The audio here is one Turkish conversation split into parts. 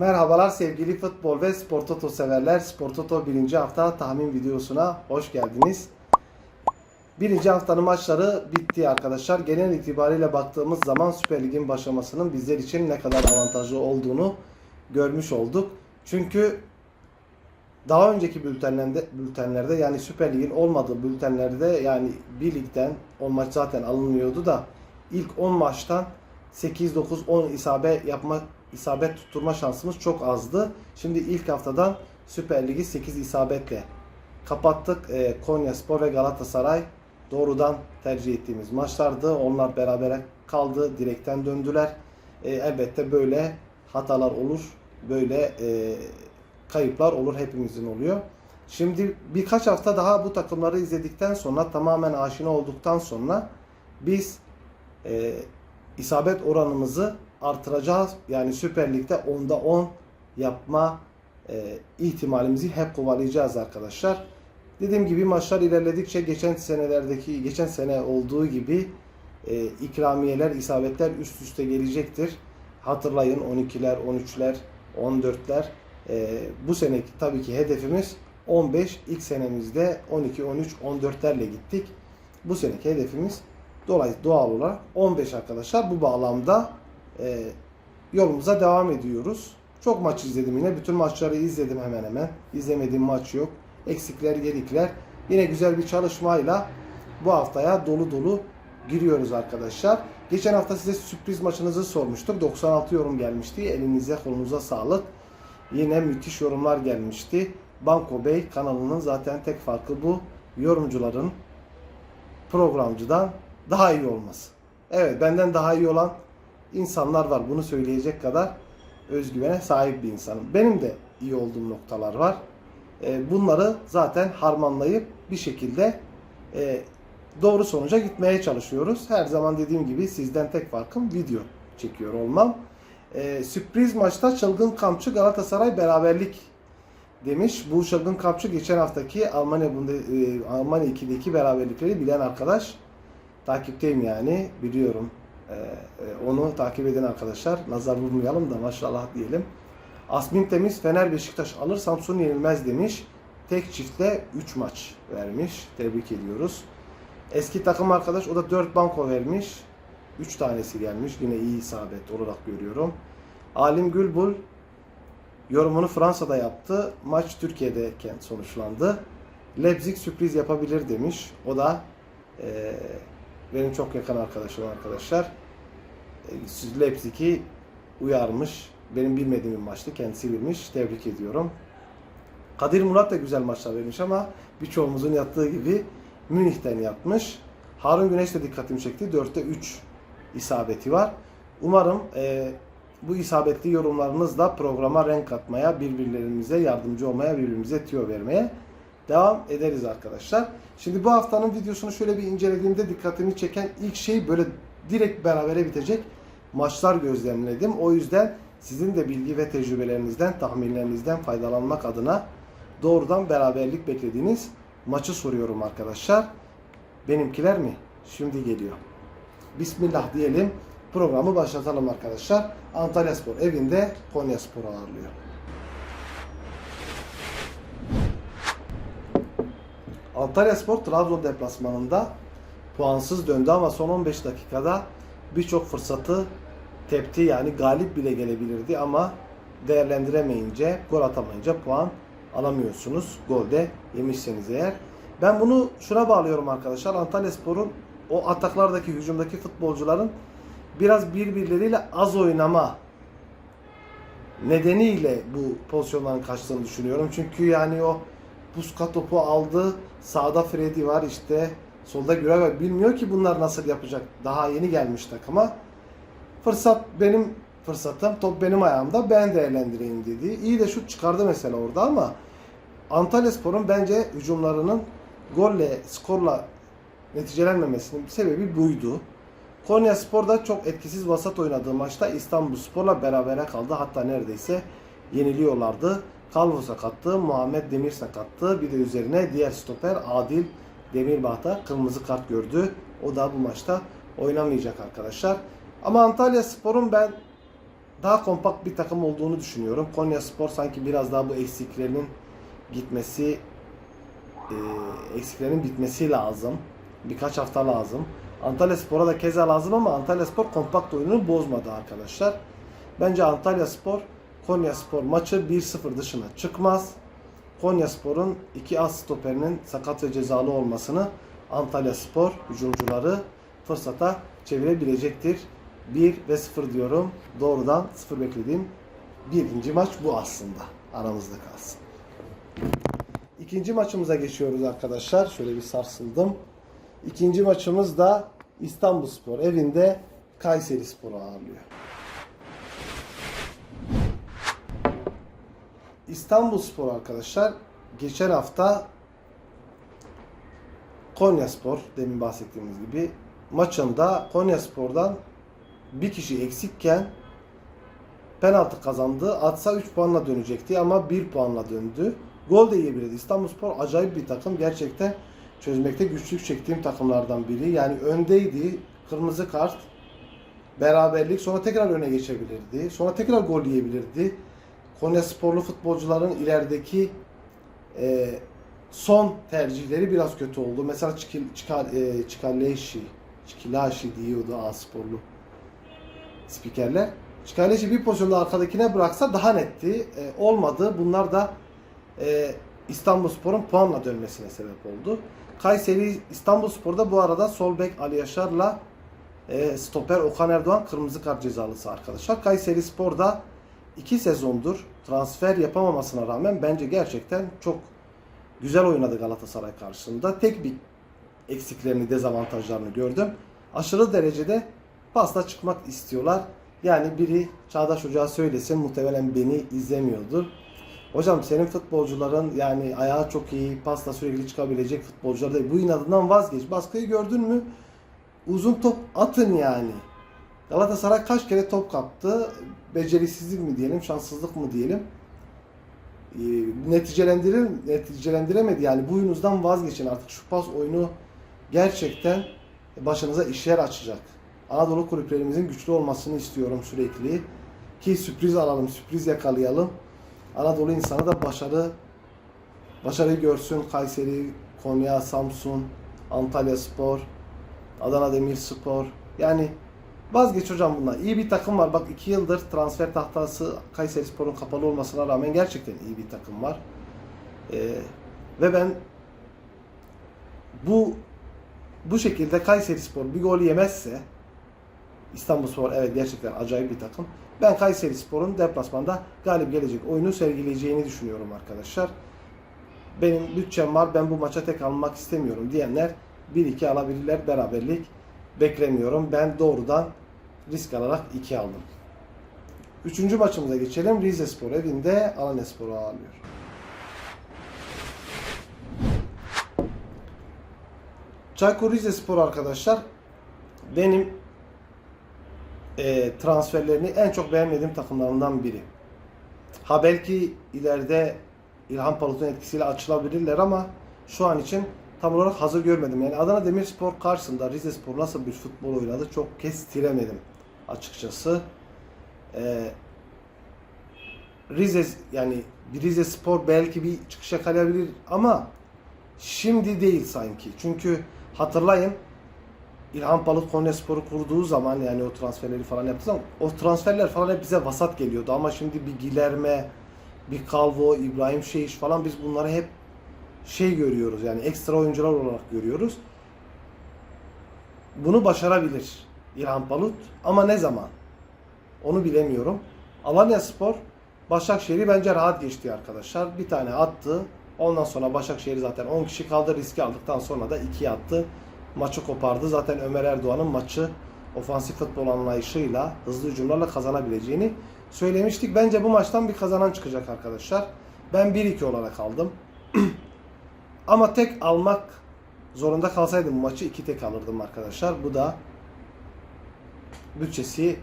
Merhabalar sevgili futbol ve spor toto severler. Spor toto 1. hafta tahmin videosuna hoş geldiniz. Birinci haftanın maçları bitti arkadaşlar. Genel itibariyle baktığımız zaman Süper Lig'in başlamasının bizler için ne kadar avantajlı olduğunu görmüş olduk. Çünkü daha önceki bültenlerde, bültenlerde yani Süper Lig'in olmadığı bültenlerde yani bir ligden 10 maç zaten alınmıyordu da ilk 10 maçtan 8, 9, 10 isabet yapma isabet tutturma şansımız çok azdı. Şimdi ilk haftadan Süper Lig'i 8 isabetle kapattık. Ee, Konya Spor ve Galatasaray doğrudan tercih ettiğimiz maçlardı. Onlar berabere kaldı. Direkten döndüler. Ee, elbette böyle hatalar olur. Böyle e, kayıplar olur. Hepimizin oluyor. Şimdi birkaç hafta daha bu takımları izledikten sonra tamamen aşina olduktan sonra biz e, isabet oranımızı artıracağız. Yani Süper Lig'de 10'da 10 yapma e, ihtimalimizi hep kovalayacağız arkadaşlar. Dediğim gibi maçlar ilerledikçe geçen senelerdeki geçen sene olduğu gibi e, ikramiyeler, isabetler üst üste gelecektir. Hatırlayın 12'ler, 13'ler, 14'ler. E, bu seneki tabii ki hedefimiz 15. İlk senemizde 12, 13, 14'lerle gittik. Bu seneki hedefimiz dolayısıyla doğal olarak 15 arkadaşlar. Bu bağlamda e, yolumuza devam ediyoruz. Çok maç izledim yine. Bütün maçları izledim hemen hemen. İzlemediğim maç yok. Eksikler, gedikler. Yine güzel bir çalışmayla bu haftaya dolu dolu giriyoruz arkadaşlar. Geçen hafta size sürpriz maçınızı sormuştuk. 96 yorum gelmişti. Elinize kolunuza sağlık. Yine müthiş yorumlar gelmişti. Banko Bey kanalının zaten tek farkı bu. Yorumcuların programcıdan daha iyi olması. Evet benden daha iyi olan insanlar var. Bunu söyleyecek kadar özgüvene sahip bir insanım. Benim de iyi olduğum noktalar var. E, bunları zaten harmanlayıp bir şekilde e, doğru sonuca gitmeye çalışıyoruz. Her zaman dediğim gibi sizden tek farkım video çekiyor olmam. E, sürpriz maçta çılgın kampçı Galatasaray beraberlik demiş. Bu çılgın kampçı geçen haftaki Almanya Bunde, Almanya 2'deki beraberlikleri bilen arkadaş. Takipteyim yani biliyorum. Ee, e, onu takip eden arkadaşlar nazar vurmayalım da maşallah diyelim. Asmin Temiz Fener Beşiktaş alır Samsun yenilmez demiş. Tek çiftle 3 maç vermiş. Tebrik ediyoruz. Eski takım arkadaş o da 4 banko vermiş. 3 tanesi gelmiş. Yine iyi isabet olarak görüyorum. Alim Gülbul yorumunu Fransa'da yaptı. Maç Türkiye'deyken sonuçlandı. Leipzig sürpriz yapabilir demiş. O da e, benim çok yakın arkadaşım arkadaşlar. Leipzig'i uyarmış. Benim bilmediğim bir maçtı. Kendisi bilmiş. Tebrik ediyorum. Kadir Murat da güzel maçlar vermiş ama birçoğumuzun yaptığı gibi Münih'ten yapmış. Harun Güneş de dikkatimi çekti. 4'te 3 isabeti var. Umarım e, bu isabetli yorumlarınızla programa renk katmaya, birbirlerimize yardımcı olmaya, birbirimize tüyo vermeye devam ederiz arkadaşlar. Şimdi bu haftanın videosunu şöyle bir incelediğimde dikkatimi çeken ilk şey böyle direkt berabere bitecek maçlar gözlemledim. O yüzden sizin de bilgi ve tecrübelerinizden, tahminlerinizden faydalanmak adına doğrudan beraberlik beklediğiniz maçı soruyorum arkadaşlar. Benimkiler mi? Şimdi geliyor. Bismillah diyelim. Programı başlatalım arkadaşlar. Antalya Spor evinde Konya Spor ağırlıyor. Antalya Spor Trabzon deplasmanında puansız döndü ama son 15 dakikada birçok fırsatı tepti. Yani galip bile gelebilirdi ama değerlendiremeyince, gol atamayınca puan alamıyorsunuz. Golde yemişseniz eğer. Ben bunu şuna bağlıyorum arkadaşlar. Antalya Spor'un o ataklardaki, hücumdaki futbolcuların biraz birbirleriyle az oynama nedeniyle bu pozisyonların kaçtığını düşünüyorum. Çünkü yani o Puska topu aldı. Sağda Freddy var işte. Solda Güray var. Bilmiyor ki bunlar nasıl yapacak. Daha yeni gelmiş takıma. Fırsat benim fırsatım. Top benim ayağımda. Ben değerlendireyim dedi. İyi de şut çıkardı mesela orada ama Antalya Spor'un bence hücumlarının golle, skorla neticelenmemesinin sebebi buydu. Konya Spor'da çok etkisiz vasat oynadığı maçta İstanbul Spor'la berabere kaldı. Hatta neredeyse yeniliyorlardı. Kalvo sakattı, Muhammed Demir sakattı. Bir de üzerine diğer stoper Adil Demirbağ da kırmızı kart gördü. O da bu maçta oynamayacak arkadaşlar. Ama Antalya Spor'un ben daha kompakt bir takım olduğunu düşünüyorum. Konya Spor sanki biraz daha bu eksiklerinin gitmesi e, eksiklerin bitmesi lazım. Birkaç hafta lazım. Antalya Spor'a da keza lazım ama Antalya Spor kompakt oyununu bozmadı arkadaşlar. Bence Antalya Spor Konya Spor maçı 1-0 dışına çıkmaz. Konya Spor'un iki az stoperinin sakat ve cezalı olmasını Antalya Spor hücumcuları fırsata çevirebilecektir. 1 ve 0 diyorum. Doğrudan 0 beklediğim birinci maç bu aslında. Aramızda kalsın. İkinci maçımıza geçiyoruz arkadaşlar. Şöyle bir sarsıldım. İkinci maçımız da İstanbulspor evinde Kayseri Spor'u ağırlıyor. İstanbulspor arkadaşlar geçen hafta Konyaspor demin bahsettiğimiz gibi maçında Konyaspor'dan bir kişi eksikken penaltı kazandı. Atsa 3 puanla dönecekti ama 1 puanla döndü. Gol de yiyebilirdi. İstanbulspor acayip bir takım. Gerçekten çözmekte güçlük çektiğim takımlardan biri. Yani öndeydi. Kırmızı kart. Beraberlik. Sonra tekrar öne geçebilirdi. Sonra tekrar gol yiyebilirdi. Konya sporlu futbolcuların ilerideki e, son tercihleri biraz kötü oldu. Mesela Çikil, Çikal, e, Çikaleşi, Çikilaşi diyordu A sporlu spikerler. Çikaleşi bir pozisyonda arkadakine bıraksa daha netti. E, olmadı. Bunlar da e, İstanbulspor'un puanla dönmesine sebep oldu. Kayseri İstanbulspor'da bu arada sol bek Ali Yaşar'la e, stoper Okan Erdoğan kırmızı kart cezalısı arkadaşlar. Kayseri Spor'da iki sezondur transfer yapamamasına rağmen bence gerçekten çok güzel oynadı Galatasaray karşısında. Tek bir eksiklerini, dezavantajlarını gördüm. Aşırı derecede pasta çıkmak istiyorlar. Yani biri Çağdaş Hoca söylesin muhtemelen beni izlemiyordur. Hocam senin futbolcuların yani ayağı çok iyi, pasta sürekli çıkabilecek futbolcular değil. Bu inadından vazgeç. Baskıyı gördün mü? Uzun top atın yani. Galatasaray kaç kere top kaptı? Becerisizlik mi diyelim, şanssızlık mı diyelim? E, neticelendirir, neticelendiremedi. Yani bu oyunuzdan vazgeçin artık. Şu pas oyunu gerçekten başınıza işler açacak. Anadolu kulüplerimizin güçlü olmasını istiyorum sürekli. Ki sürpriz alalım, sürpriz yakalayalım. Anadolu insanı da başarı başarıyı görsün. Kayseri, Konya, Samsun, Antalya Spor, Adana Demirspor. Yani vazgeç hocam bunlar. İyi bir takım var. Bak iki yıldır transfer tahtası Kayseri Spor'un kapalı olmasına rağmen gerçekten iyi bir takım var. Ee, ve ben bu bu şekilde Kayseri Spor bir gol yemezse İstanbulspor evet gerçekten acayip bir takım. Ben Kayseri Spor'un deplasmanda galip gelecek oyunu sergileyeceğini düşünüyorum arkadaşlar. Benim bütçem var ben bu maça tek almak istemiyorum diyenler 1-2 alabilirler beraberlik beklemiyorum. Ben doğrudan risk alarak 2 aldım. Üçüncü maçımıza geçelim. Rize Spor evinde Alanya Spor'u ağırlıyor. Çaykur Rizespor arkadaşlar benim e, transferlerini en çok beğenmediğim takımlarından biri. Ha belki ileride İlhan Palut'un etkisiyle açılabilirler ama şu an için tam olarak hazır görmedim. Yani Adana Demirspor karşısında Rizespor nasıl bir futbol oynadı çok kestiremedim açıkçası. E, Rize yani Rize Spor belki bir çıkış yakalayabilir ama şimdi değil sanki. Çünkü hatırlayın İlhan Palut Konyaspor'u kurduğu zaman yani o transferleri falan yaptığı zaman o transferler falan hep bize vasat geliyordu ama şimdi bir Gilerme, bir Calvo, İbrahim Şeyiş falan biz bunları hep şey görüyoruz yani ekstra oyuncular olarak görüyoruz. Bunu başarabilir İlhan Palut ama ne zaman? Onu bilemiyorum. Alanya Spor Başakşehir'i bence rahat geçti arkadaşlar. Bir tane attı. Ondan sonra Başakşehir zaten 10 kişi kaldı. Riski aldıktan sonra da 2 attı. Maçı kopardı. Zaten Ömer Erdoğan'ın maçı ofansif futbol anlayışıyla, hızlı hücumlarla kazanabileceğini söylemiştik. Bence bu maçtan bir kazanan çıkacak arkadaşlar. Ben 1-2 olarak aldım. Ama tek almak zorunda kalsaydım bu maçı 2 tek alırdım arkadaşlar. Bu da bütçesi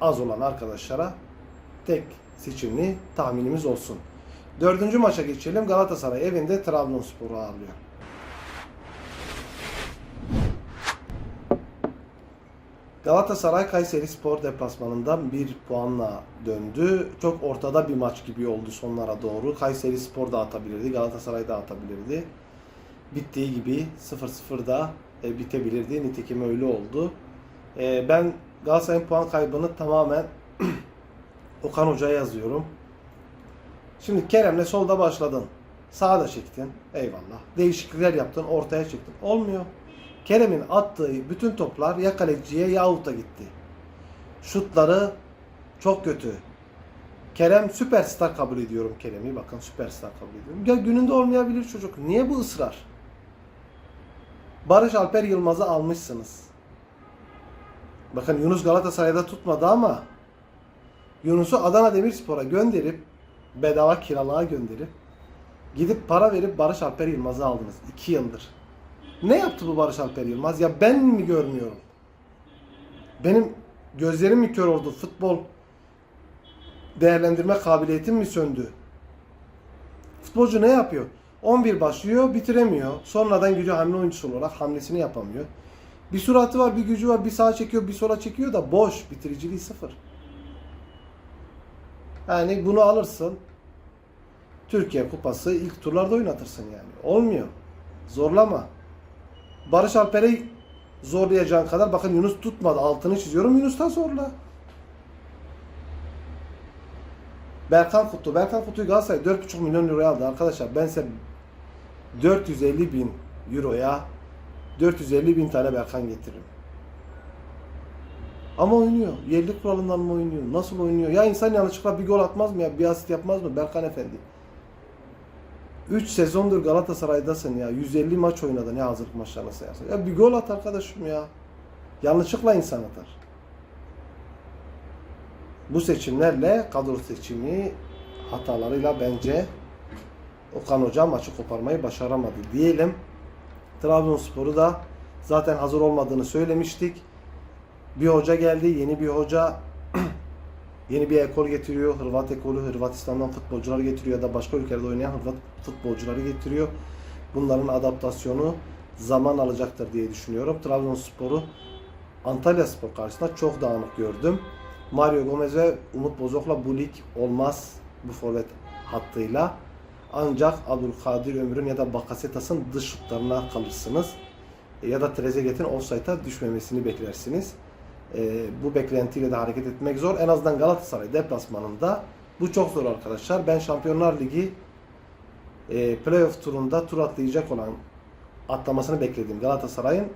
az olan arkadaşlara tek seçimli tahminimiz olsun. Dördüncü maça geçelim. Galatasaray evinde Trabzonspor'u ağırlıyor. Galatasaray Kayseri Spor deplasmanından bir puanla döndü. Çok ortada bir maç gibi oldu sonlara doğru. Kayseri Spor da atabilirdi, Galatasaray da atabilirdi. Bittiği gibi 0-0'da e, bitebilirdi. Nitekim öyle oldu. E, ben Galatasaray'ın puan kaybını tamamen Okan Hoca'ya yazıyorum. Şimdi Kerem'le solda başladın. Sağda çektin. Eyvallah. Değişiklikler yaptın. Ortaya çıktın. Olmuyor. Kerem'in attığı bütün toplar ya kaleciye ya avuta gitti. Şutları çok kötü. Kerem süperstar kabul ediyorum Kerem'i. Bakın süperstar kabul ediyorum. Ya gününde olmayabilir çocuk. Niye bu ısrar? Barış Alper Yılmaz'ı almışsınız. Bakın Yunus Galatasaray'da tutmadı ama Yunus'u Adana Demirspor'a gönderip bedava kiralığa gönderip gidip para verip Barış Alper Yılmaz'ı aldınız. 2 yıldır. Ne yaptı bu Barış Alper Yılmaz? Ya ben mi görmüyorum? Benim gözlerim mi kör oldu? Futbol değerlendirme kabiliyetim mi söndü? Futbolcu ne yapıyor? 11 başlıyor, bitiremiyor. Sonradan gücü hamle oyuncusu olarak hamlesini yapamıyor. Bir suratı var, bir gücü var, bir sağa çekiyor, bir sola çekiyor da boş. Bitiriciliği sıfır. Yani bunu alırsın. Türkiye Kupası ilk turlarda oynatırsın yani. Olmuyor. Zorlama. Barış Alper'i zorlayacağın kadar bakın Yunus tutmadı. Altını çiziyorum. Yunus'tan zorla. Berkan Kutlu. Berkan Kutlu'yu Galatasaray 4,5 milyon euroya aldı arkadaşlar. Ben size 450 bin euroya 450 bin tane Berkan getiririm. Ama oynuyor. Yerli kuralından mı oynuyor? Nasıl oynuyor? Ya insan yanlışlıkla bir gol atmaz mı ya? Bir asist yapmaz mı? Berkan Efendi. 3 sezondur Galatasaray'dasın ya. 150 maç oynadın ya hazırlık maçlarını sayarsan. Ya bir gol at arkadaşım ya. Yanlışlıkla insan atar. Bu seçimlerle kadro seçimi hatalarıyla bence Okan Hoca maçı koparmayı başaramadı diyelim. Trabzonspor'u da zaten hazır olmadığını söylemiştik. Bir hoca geldi, yeni bir hoca yeni bir ekol getiriyor. Hırvat ekolü, Hırvatistan'dan futbolcular getiriyor ya da başka ülkelerde oynayan Hırvat futbolcuları getiriyor. Bunların adaptasyonu zaman alacaktır diye düşünüyorum. Trabzonspor'u Antalya Spor karşısında çok dağınık gördüm. Mario Gomez ve Umut Bozok'la bu lig olmaz bu forvet hattıyla. Ancak Abdülkadir Ömür'ün ya da Bakasetas'ın dış şutlarına kalırsınız. Ya da Trezeguet'in offside'a düşmemesini beklersiniz. Ee, bu beklentiyle de hareket etmek zor. En azından Galatasaray deplasmanında bu çok zor arkadaşlar. Ben Şampiyonlar Ligi e, playoff turunda tur atlayacak olan atlamasını beklediğim Galatasaray'ın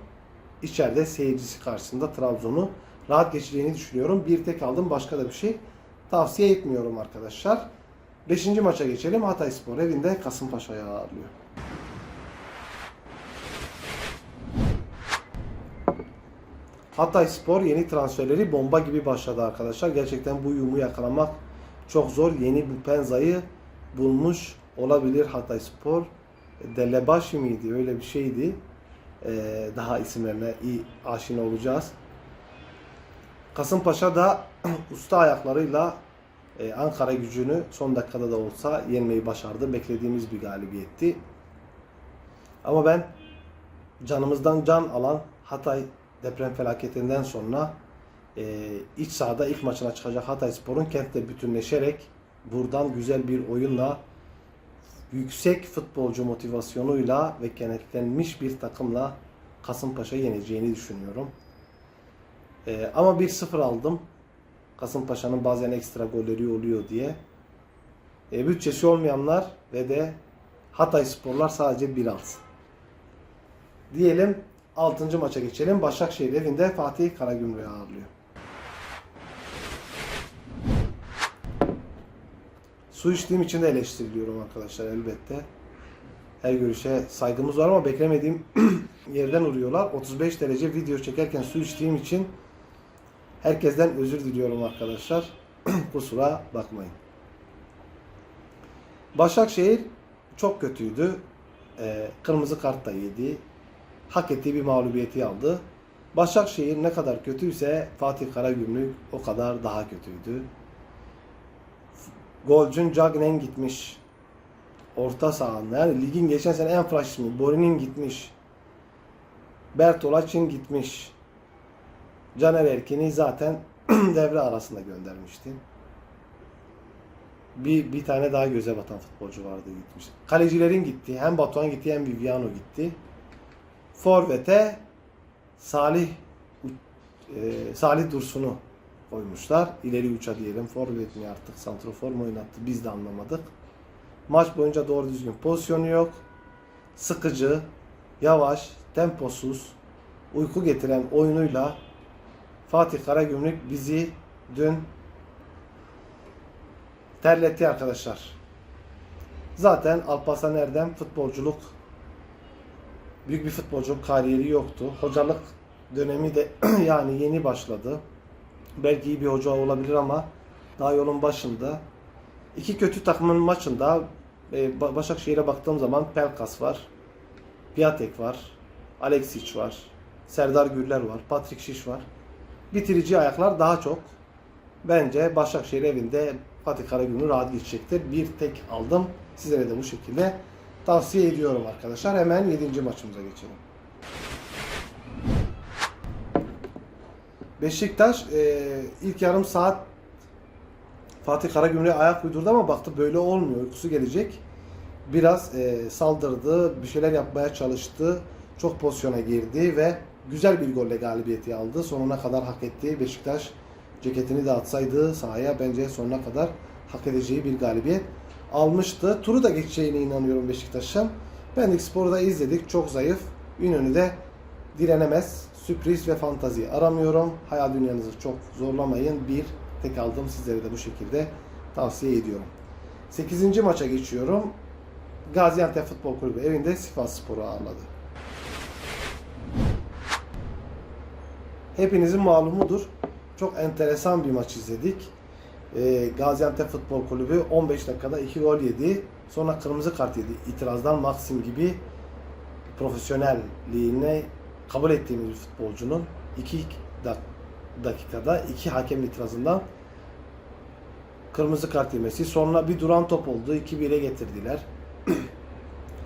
içeride seyircisi karşısında Trabzon'u rahat geçeceğini düşünüyorum. Bir tek aldım başka da bir şey tavsiye etmiyorum arkadaşlar. Beşinci maça geçelim. Hatay Spor evinde Kasımpaşa'ya ağırlıyor. Hatay Spor yeni transferleri bomba gibi başladı arkadaşlar. Gerçekten bu uyumu yakalamak çok zor. Yeni bu Penza'yı bulmuş olabilir Hatay Spor. Delebaşı mıydı? Öyle bir şeydi. Ee, daha isimlerine iyi aşina olacağız. Kasımpaşa da usta ayaklarıyla e, Ankara gücünü son dakikada da olsa yenmeyi başardı. Beklediğimiz bir galibiyetti. Ama ben canımızdan can alan Hatay deprem felaketinden sonra e, iç sahada ilk maçına çıkacak Hatay Spor'un kentte bütünleşerek buradan güzel bir oyunla yüksek futbolcu motivasyonuyla ve kenetlenmiş bir takımla Kasımpaşa yeneceğini düşünüyorum. E, ama 1-0 aldım. Kasımpaşa'nın bazen ekstra golleri oluyor diye. E, bütçesi olmayanlar ve de Hatay Sporlar sadece 1 alsın. Diyelim 6. maça geçelim. Başakşehir evinde Fatih Karagümrük'ü ağırlıyor. Su içtiğim için de eleştiriliyorum arkadaşlar elbette. Her görüşe saygımız var ama beklemediğim yerden vuruyorlar. 35 derece video çekerken su içtiğim için herkesten özür diliyorum arkadaşlar. Kusura bakmayın. Başakşehir çok kötüydü. Ee, kırmızı kart da yedi. Hak ettiği bir mağlubiyeti aldı. Başakşehir ne kadar kötüyse Fatih Karagümrük o kadar daha kötüydü. Golcün Cagnen gitmiş. Orta sahanın yani ligin geçen sene en ismi. Borin'in gitmiş. Bertolac'ın gitmiş. Caner Erkin'i zaten devre arasında göndermişti. Bir, bir tane daha göze batan futbolcu vardı gitmiş. Kalecilerin gitti. Hem Batuhan gitti hem Viviano gitti. Forvet'e Salih e, Salih Dursun'u koymuşlar. İleri uça diyelim. Forvet mi artık santrofor mu oynattı biz de anlamadık. Maç boyunca doğru düzgün pozisyonu yok. Sıkıcı, yavaş, temposuz, uyku getiren oyunuyla Fatih Karagümrük bizi dün terletti arkadaşlar. Zaten Alparslan Erdem futbolculuk büyük bir futbolculuk kariyeri yoktu. Hocalık dönemi de yani yeni başladı. Belki iyi bir hoca olabilir ama daha yolun başında. İki kötü takımın maçında e, Ba- Başakşehir'e baktığım zaman Pelkas var, Piatek var, Alexic var, Serdar Gürler var, Patrick Şiş var. Bitirici ayaklar daha çok. Bence Başakşehir evinde Fatih Karagümrük rahat geçecektir. Bir tek aldım. Sizlere de bu şekilde tavsiye ediyorum arkadaşlar. Hemen 7. maçımıza geçelim. Beşiktaş e, ilk yarım saat Fatih Karagümrük'e ayak uydurdu ama baktı böyle olmuyor. Uykusu gelecek. Biraz e, saldırdı, bir şeyler yapmaya çalıştı. Çok pozisyona girdi ve güzel bir golle galibiyeti aldı. Sonuna kadar hak etti. Beşiktaş ceketini de atsaydı sahaya bence sonuna kadar hak edeceği bir galibiyet almıştı. Turu da geçeceğine inanıyorum Beşiktaş'ın. Pendik Spor'u da izledik. Çok zayıf. Ünlü de direnemez. Sürpriz ve fantazi aramıyorum. Hayal dünyanızı çok zorlamayın. Bir tek aldım. Sizlere de bu şekilde tavsiye ediyorum. 8. maça geçiyorum. Gaziantep Futbol Kulübü evinde Sivas Spor'u ağırladı. Hepinizin malumudur. Çok enteresan bir maç izledik. Ee, Gaziantep Futbol Kulübü 15 dakikada 2 gol yedi. Sonra kırmızı kart yedi. İtirazdan Maxim gibi profesyonelliğine kabul ettiğimiz bir futbolcunun 2 dakikada 2 hakem itirazından kırmızı kart yemesi. Sonra bir duran top oldu. 2-1'e getirdiler.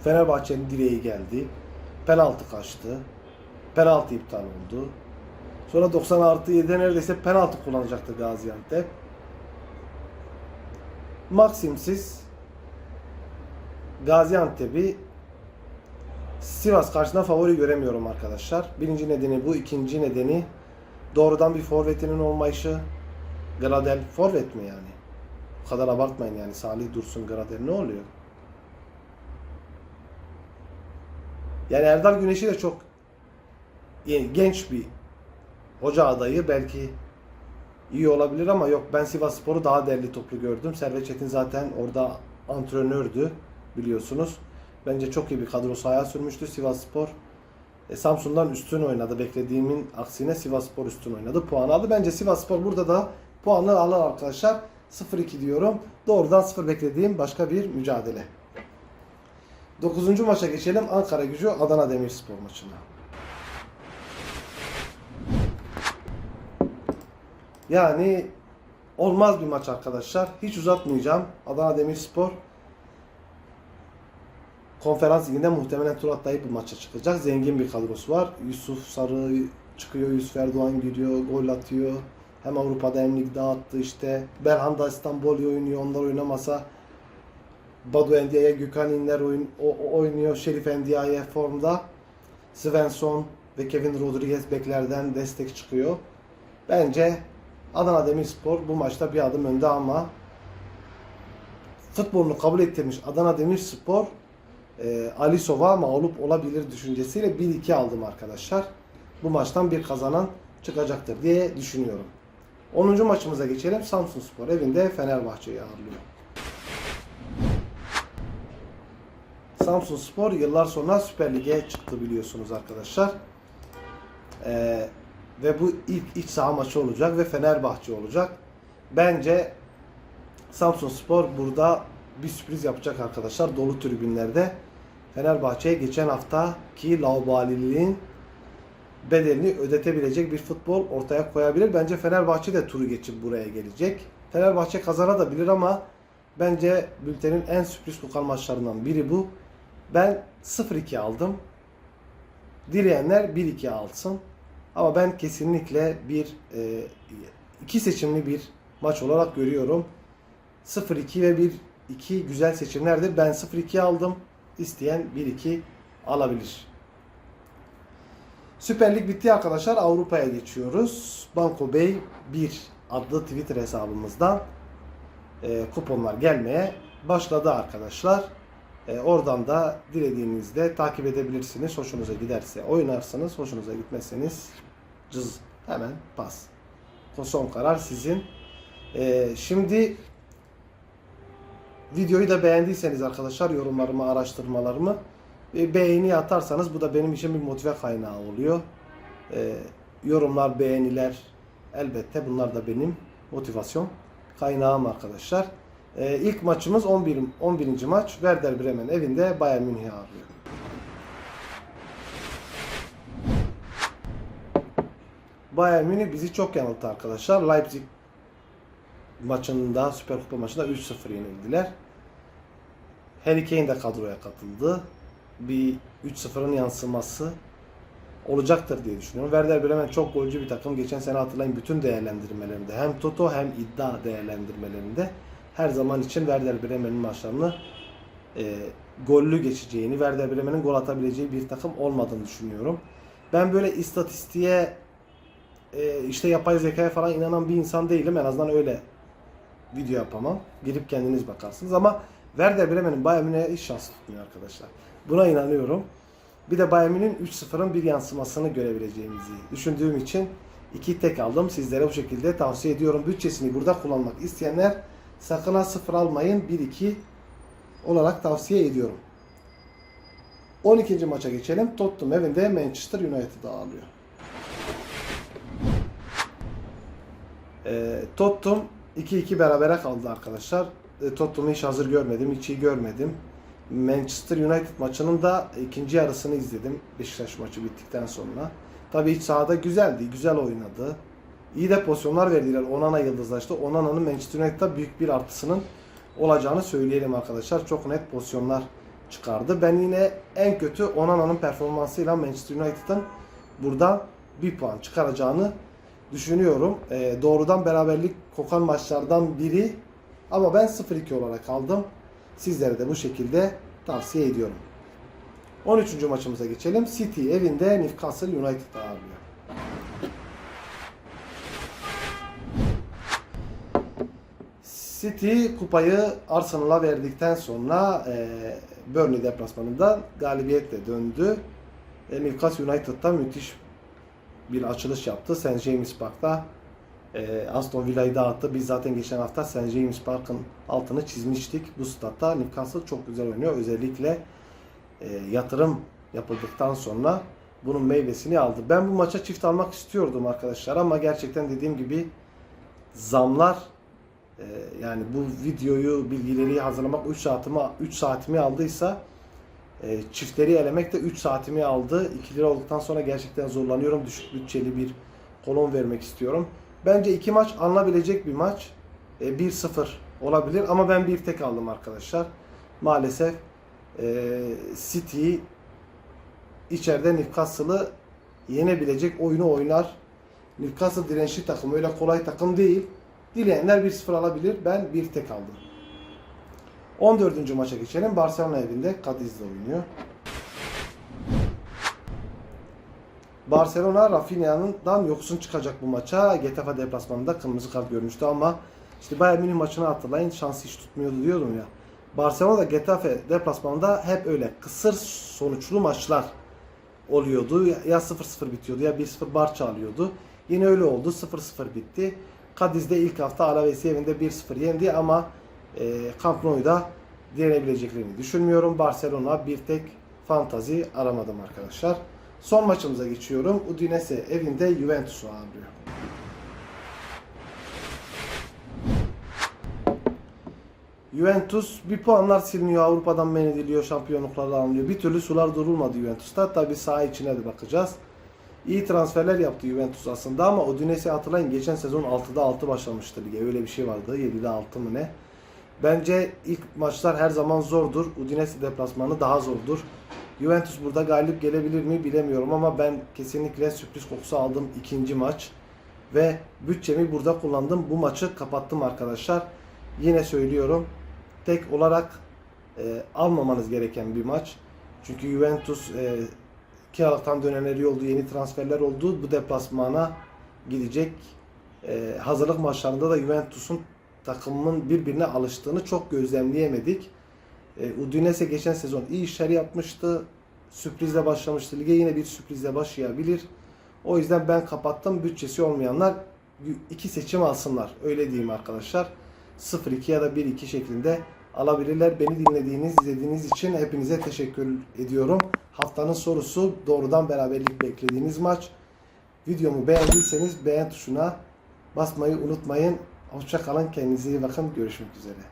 Fenerbahçe'nin direği geldi. Penaltı kaçtı. Penaltı iptal oldu. Sonra 90 artı 7'de neredeyse penaltı kullanacaktı Gaziantep. Maksimsiz Gaziantep'i Sivas karşısında favori göremiyorum arkadaşlar. Birinci nedeni bu. ikinci nedeni doğrudan bir forvetinin olmayışı. Gradel forvet mi yani? Bu kadar abartmayın yani. Salih Dursun Gradel ne oluyor? Yani Erdal Güneş'i de çok genç bir hoca adayı belki iyi olabilir ama yok ben Sivas Spor'u daha derli toplu gördüm. Servet Çetin zaten orada antrenördü biliyorsunuz. Bence çok iyi bir kadro sahaya sürmüştü Sivas Spor. E, Samsun'dan üstün oynadı. Beklediğimin aksine Sivas Spor üstün oynadı. Puan aldı. Bence Sivas Spor burada da puanları alır arkadaşlar. 0-2 diyorum. Doğrudan 0 beklediğim başka bir mücadele. 9. maça geçelim. Ankara Gücü Adana Demirspor maçına. Yani olmaz bir maç arkadaşlar. Hiç uzatmayacağım. Adana Demirspor konferans liginde muhtemelen tur atlayıp bu maça çıkacak. Zengin bir kadrosu var. Yusuf Sarı çıkıyor, Yusuf Erdoğan giriyor, gol atıyor. Hem Avrupa'da hem ligde attı işte. Belhanda İstanbul oynuyor, onlar oynamasa Badu Endia'ya Gökhan İnler oyun, o, oynuyor. Şerif Endia'ya formda. Svensson ve Kevin Rodriguez beklerden destek çıkıyor. Bence Adana Demirspor bu maçta bir adım önde ama futbolunu kabul ettirmiş Adana Demirspor e, Alisov'a mağlup olabilir düşüncesiyle 1-2 aldım arkadaşlar. Bu maçtan bir kazanan çıkacaktır diye düşünüyorum. 10. maçımıza geçelim. Samsun Spor evinde Fenerbahçe'yi ağırlıyor. Samsun Spor yıllar sonra Süper Lig'e çıktı biliyorsunuz arkadaşlar. Ee, ve bu ilk iç saha maçı olacak ve Fenerbahçe olacak. Bence Samsun Spor burada bir sürpriz yapacak arkadaşlar dolu tribünlerde. Fenerbahçe'ye geçen haftaki laubaliliğin bedelini ödetebilecek bir futbol ortaya koyabilir. Bence Fenerbahçe de turu geçip buraya gelecek. Fenerbahçe kazanabilir ama bence bültenin en sürpriz kokan maçlarından biri bu. Ben 0-2 aldım. Dileyenler 1-2 alsın. Ama ben kesinlikle bir e, iki seçimli bir maç olarak görüyorum. 0-2 ve 1-2 güzel seçimlerdir. Ben 0-2 aldım. İsteyen 1-2 alabilir. Süper Lig bitti arkadaşlar. Avrupa'ya geçiyoruz. Banko Bey 1 adlı Twitter hesabımızdan e, kuponlar gelmeye başladı arkadaşlar. E, oradan da dilediğinizde takip edebilirsiniz. Hoşunuza giderse oynarsınız. Hoşunuza gitmezseniz cız hemen pas. Son karar sizin. E, şimdi videoyu da beğendiyseniz arkadaşlar yorumlarımı, araştırmalarımı e, beğeni atarsanız bu da benim için bir motive kaynağı oluyor. E, yorumlar, beğeniler elbette bunlar da benim motivasyon kaynağım arkadaşlar. E, ilk maçımız 11 11. maç Werder Bremen evinde Bayern Münih'i ağırlıyor. Bayern Münih bizi çok yanılttı arkadaşlar. Leipzig maçında, Süper Kupa maçında 3-0 yenildiler. Harry Kane de kadroya katıldı. Bir 3-0'ın yansıması olacaktır diye düşünüyorum. Werder Bremen çok golcü bir takım. Geçen sene hatırlayın bütün değerlendirmelerinde hem Toto hem iddia değerlendirmelerinde her zaman için Werder Bremen'in maçlarını e, gollü geçeceğini, Werder Bremen'in gol atabileceği bir takım olmadığını düşünüyorum. Ben böyle istatistiğe e, işte yapay zekaya falan inanan bir insan değilim. En azından öyle video yapamam. Girip kendiniz bakarsınız ama Werder Bremen'in Bayern Münih'e hiç şans tutmuyor arkadaşlar. Buna inanıyorum. Bir de Bayern Münih'in 3-0'ın bir yansımasını görebileceğimizi düşündüğüm için iki tek aldım. Sizlere bu şekilde tavsiye ediyorum. Bütçesini burada kullanmak isteyenler sakın ha 0 almayın. 1-2 olarak tavsiye ediyorum. 12. maça geçelim. Tottenham evinde Manchester United'ı ağırlıyor. E, Tottenham 2-2 berabere kaldı arkadaşlar. E, Tottenham'ı hiç hazır görmedim, hiç iyi görmedim. Manchester United maçının da ikinci yarısını izledim Beşiktaş maçı bittikten sonra. Tabii iç sahada güzeldi, güzel oynadı. İyi de pozisyonlar verdiler. Onana yıldızlaştı. Onana'nın Manchester United'da büyük bir artısının olacağını söyleyelim arkadaşlar. Çok net pozisyonlar çıkardı. Ben yine en kötü Onana'nın performansıyla Manchester United'ın buradan bir puan çıkaracağını düşünüyorum. Ee, doğrudan beraberlik kokan maçlardan biri ama ben 0-2 olarak aldım. Sizlere de bu şekilde tavsiye ediyorum. 13. maçımıza geçelim. City evinde Newcastle United ağırlıyor. City kupayı Arsenal'a verdikten sonra e, Burnley deplasmanında galibiyetle döndü. E, Newcastle United'da müthiş bir açılış yaptı. St. James Park'ta e, Aston Villa'yı dağıttı. Biz zaten geçen hafta St. James Park'ın altını çizmiştik. Bu statta Newcastle çok güzel oynuyor. Özellikle e, yatırım yapıldıktan sonra bunun meyvesini aldı. Ben bu maça çift almak istiyordum arkadaşlar ama gerçekten dediğim gibi zamlar e, yani bu videoyu bilgileri hazırlamak 3 saatimi 3 saatimi aldıysa e, çiftleri elemek de 3 saatimi aldı. 2 lira olduktan sonra gerçekten zorlanıyorum. Düşük bütçeli bir kolon vermek istiyorum. Bence iki maç alınabilecek bir maç. E, 1-0 olabilir ama ben bir tek aldım arkadaşlar. Maalesef e, City içeride Newcastle'ı yenebilecek oyunu oynar. Newcastle dirençli takım. Öyle kolay takım değil. Dileyenler 1-0 alabilir. Ben bir tek aldım. 14. maça geçelim. Barcelona evinde Cadiz'de oynuyor. Barcelona Rafinha'dan yoksun çıkacak bu maça. Getafe deplasmanında kırmızı kart görmüştü ama işte Bayern Münih maçını hatırlayın şansı hiç tutmuyordu diyordum ya. Barcelona da Getafe deplasmanında hep öyle kısır sonuçlu maçlar oluyordu. Ya 0-0 bitiyordu ya 1-0 Barça alıyordu. Yine öyle oldu. 0-0 bitti. Cadiz'de ilk hafta Alaves'i evinde 1-0 yendi ama e, Camp Nou'da direnebileceklerini düşünmüyorum. Barcelona bir tek fantazi aramadım arkadaşlar. Son maçımıza geçiyorum. Udinese evinde Juventus'u ağırlıyor. Juventus bir puanlar siliniyor. Avrupa'dan men ediliyor. Şampiyonluklar alınıyor. Bir türlü sular durulmadı Juventus'ta. Tabi saha içine de bakacağız. İyi transferler yaptı Juventus aslında ama Udinese hatırlayın geçen sezon 6'da 6 başlamıştı lige. Öyle bir şey vardı. 7'de 6 mı ne? Bence ilk maçlar her zaman zordur. Udinese deplasmanı daha zordur. Juventus burada galip gelebilir mi bilemiyorum ama ben kesinlikle sürpriz kokusu aldım ikinci maç. Ve bütçemi burada kullandım. Bu maçı kapattım arkadaşlar. Yine söylüyorum. Tek olarak e, almamanız gereken bir maç. Çünkü Juventus e, kiralıktan dönenleri oldu, yeni transferler oldu. Bu deplasmana gidecek. E, hazırlık maçlarında da Juventus'un takımın birbirine alıştığını çok gözlemleyemedik. E, Udinese geçen sezon iyi işler yapmıştı. Sürprizle başlamıştı. Lige yine bir sürprizle başlayabilir. O yüzden ben kapattım. Bütçesi olmayanlar iki seçim alsınlar. Öyle diyeyim arkadaşlar. 0-2 ya da 1-2 şeklinde alabilirler. Beni dinlediğiniz, izlediğiniz için hepinize teşekkür ediyorum. Haftanın sorusu doğrudan beraberlik beklediğiniz maç. Videomu beğendiyseniz beğen tuşuna basmayı unutmayın. Hoşça kalın. Kendinize iyi bakın. Görüşmek üzere.